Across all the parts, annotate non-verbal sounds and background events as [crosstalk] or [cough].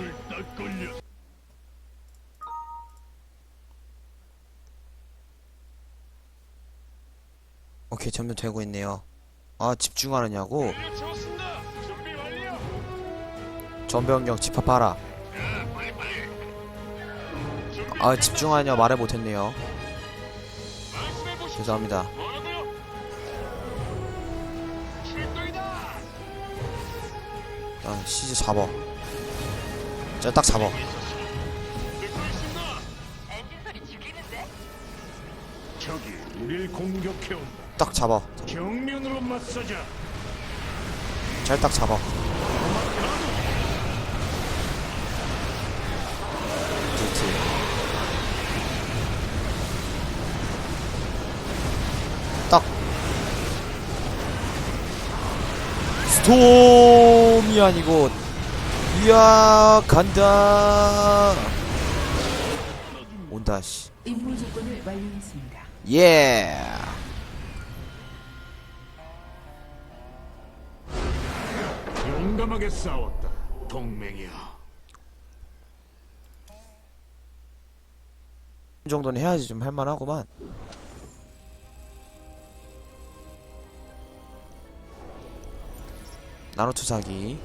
손을 딱 걸려. 오케이 점점 되고 있네요 아 집중하느냐고. 전병력 집합하라 아 집중하냐 말을 못했네요. 죄송합니다. 일단 시즈 잡어 엔진 소리 죽이는데? 적이 우릴 공격해 온다. 딱 잡어 정면으로 맞서자. 잘 딱 잡어 그렇지 딱 스톰이 아니고 이야 간다 온다 씨 임무 조건을 완료했습니다. 예. 용감하게 싸웠다. 동맹이야. 이 정도는 해야지 좀 할만하구만. 나노 투사기.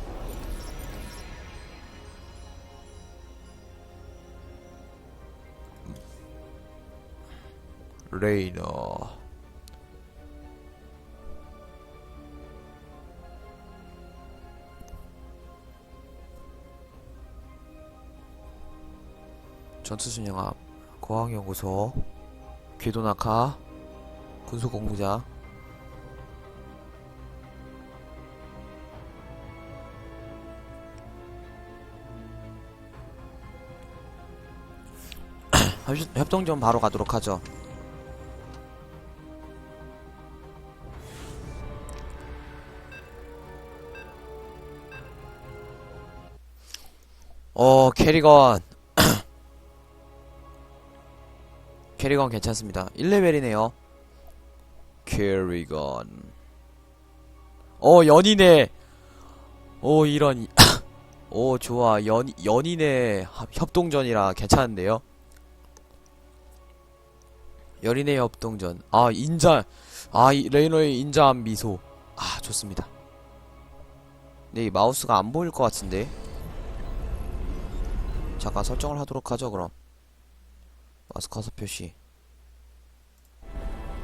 레이너. 전투순영함. 고항연구소 궤도낙하 군소공부자 협- 협동전 바로 가도록 하죠 어 캐리건 [coughs] 캐리건 괜찮습니다. 1레벨이네요. 캐리건. 어, 연인의. 오, 이런. 이- [coughs] 오, 좋아. 연, 연인의 합- 협동전이라 괜찮은데요? 연인의 협동전. 아, 인자. 아, 이 레이너의 인자한 미소. 아, 좋습니다. 근데 이 마우스가 안 보일 것 같은데? 잠깐 설정을 하도록 하죠, 그럼. 마스 커서 표시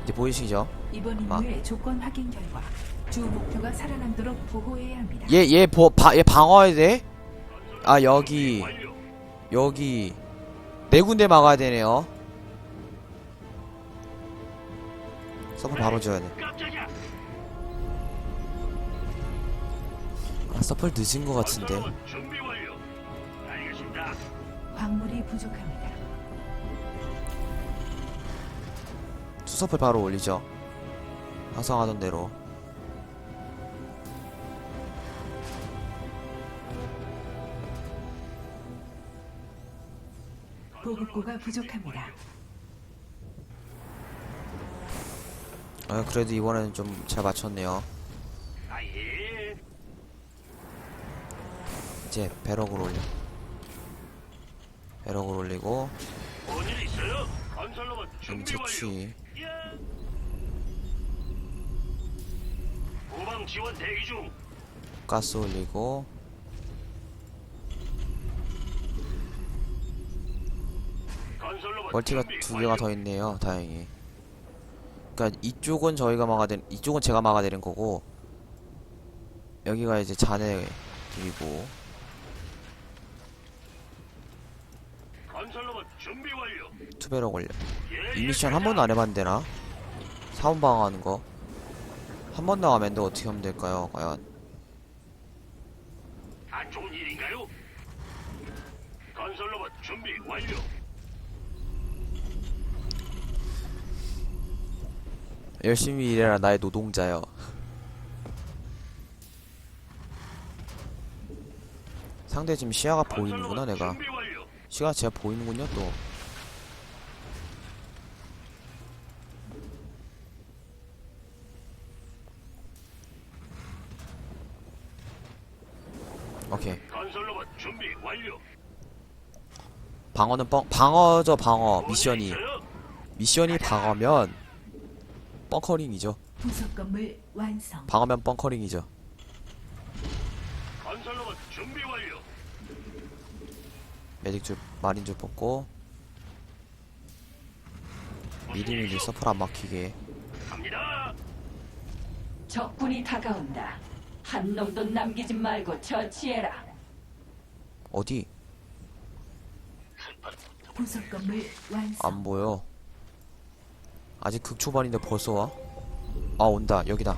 이제 보이시죠? 이번 마. 임무의 조건 확인 결과 주 목표가 살아남도록 보호해야 합니다. 얘얘 보, 바, 얘 방어해야 돼? 아 여기. 여기 네 군데 막아야 되네요 서플 바로 지어야 돼. 아, 서플 늦은 것 같은데 준비. 광물이 부족합니다. 수서플 바로 올리죠 화성하던 대로 보급고가 부족합니다. 아 그래도 이번에는 좀 잘 맞췄네요 아 예. 이제 배럭을 올려 배럭을 올리고 뭔일 있어요? 건설로봇 여기 준비 완료. 채취 예. 후방 지원 대기 중. 가스 올리고 건설로봇 멀티가 준비 두 개가 완료. 더 있네요 다행히 그니까 이쪽은 저희가 막아야 이쪽은 제가 막아야 되는 거고 여기가 이제 자네이고 건설로봇 준비 완료. 투배럭 올려 예, 이 예, 미션 한 번도 안 해봤는데 나? 사원 방어하는 거? 한 번 나가면 돼 어떻게 하면 될까요 과연? 안 좋은 일인가요? 건설 로봇 준비 완료. 열심히 일해라 나의 노동자여. 상대 지금 시야가 보이는구나 내가. 준비 완료. 시야가 제가 보이는군요 또 오케이 건설로봇 준비 완료. 방어는 뻥 방어죠 방어 미션이? 미션이 방어면 뻥커링이죠 부속 건물 완성. 방어면 뻥커링이죠 건설로봇 준비 완료. 매직줄 마린줄 뽑고 미리미리 서플 안 막히게. 적군이 다가온다. 한 놈도 남기지 말고 처치해라. 어디 부속 건물 완성. 안 보여 아직 극초반인데 벌써 와? 아 온다 여기다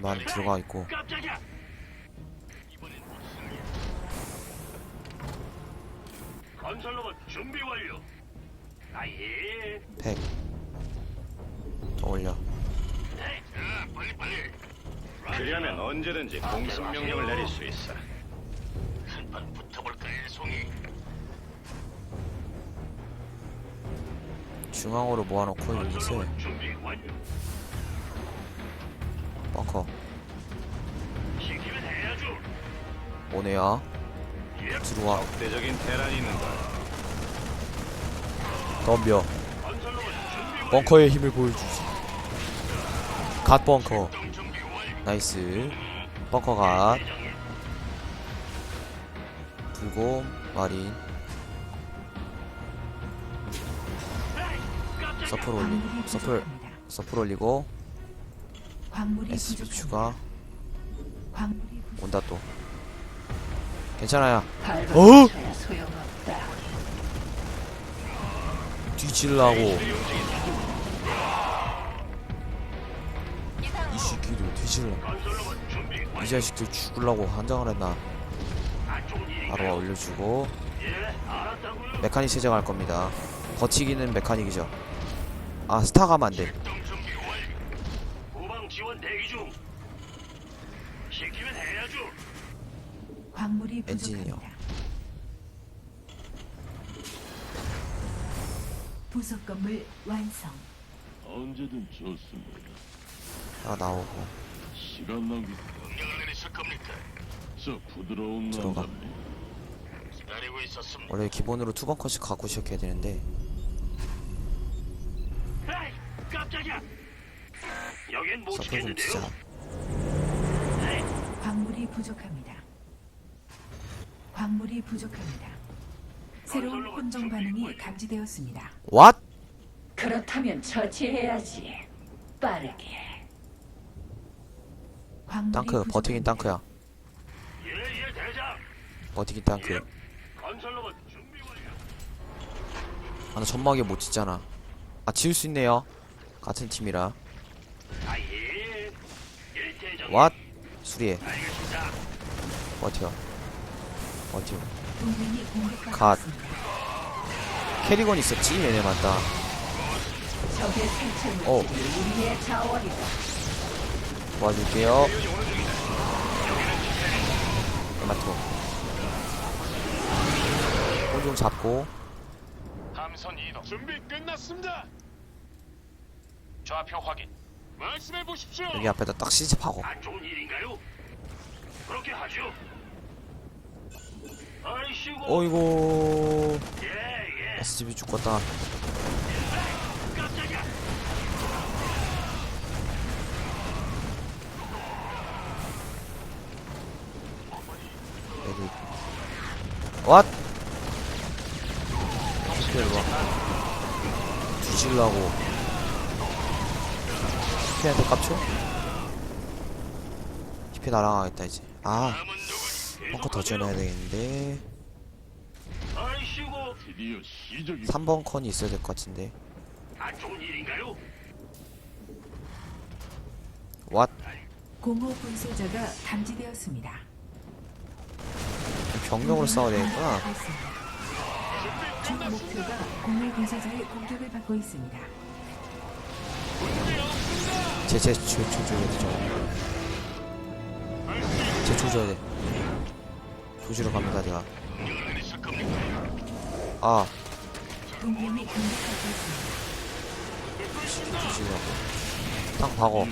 만 들어가 있고 건설로봇 준비 완료. 아예. 팩 더 올려 네. 자, 빨리 빨리. 그리하면 언제든지 공습 명령을 내릴 수 있어. 한판 붙어볼까요, 송이? 중앙으로 모아놓고 유닛을 건설로봇 준비 완료. 벙커. 오네야 예. 들어와 대적인 테란이 있는다. 덤벼. 벙커의 힘을 보여주지 갓 벙커. 나이스 벙커 갓. 불곰 마린. 서플 올리 광물이 서플. 서플 올리고 광물이 SB 부족합니다. 추가 광물이 부족. 온다 또 괜찮아요 어? 뒤질라고 이 새끼들 뒤질라. 이 자식들 죽을라고 한장을 했나? 바로 올려주고. 메카닉 세정할 겁니다 버치기는 메카닉이죠 아 스타 가면 안돼 출동 준비 완료. 후방 지원 대기 중. 시키면 해야죠. 광물이 엔진이요. 부족합니다. 부속 건물 완성. 언제든 좋습니다. 다 나오고 시간 낭비. 명령을 내리실 겁니까? 저 부드러운 들어가. 남자네. 기다리고 있었습니다. 원래 기본으로 투벙커씩 갖고 시작해야 되는데 에이, 깜짝이야. 여긴 못좀 지켰는데요. 치자 광물이 부족합니다. 광물이 부족합니다. 새로운 혼종 반응이 감지되었습니다. 왓? 그렇다면 처치해야지. 빠르게. 광물이 땅크 버티긴 부족합니다. 땅크야 예, 예, 대장. 버티긴 땅크 건설로봇 준비 완료. 아나 전막에 못 짓잖아 아 지을 수 있네요 같은 팀이라 아, 예. 예, 대장. 왓? 수리해 알겠습니다. 버텨 공격받고 갓. 캐리건 있었지 얘네 맞다 어. 도와줄게요 토마토 혼종 잡고 함선 이동. 준비 끝났습니다. 좌표 확인. 말씀해 보십시오. 여기 앞에다 딱 시집하고 안 좋은 일인가요? 그렇게 하죠. 어이구 예, 예. SGB 죽겠다 깜짝이야. 여기 왓? 스피드 와 뒤질라고 히피한테 깝쳐? 히피 날아가겠다 이제 아 벙커 더 지어놔야 되겠는데 아이씨고. 드디어 시적이 3번 컨이 있어야 될 것 같은데 안 좋은 일인가요? 왓? 공허 분쇄자가 감지되었습니다. 병력으로 싸워야 되겠구나 주 목표가 공허 분쇄자의 공격을 받고 있습니다. 제제 조져야 돼제 조져야 돼 조지러 갑니다 제가? 아. 조지려고 땅 박어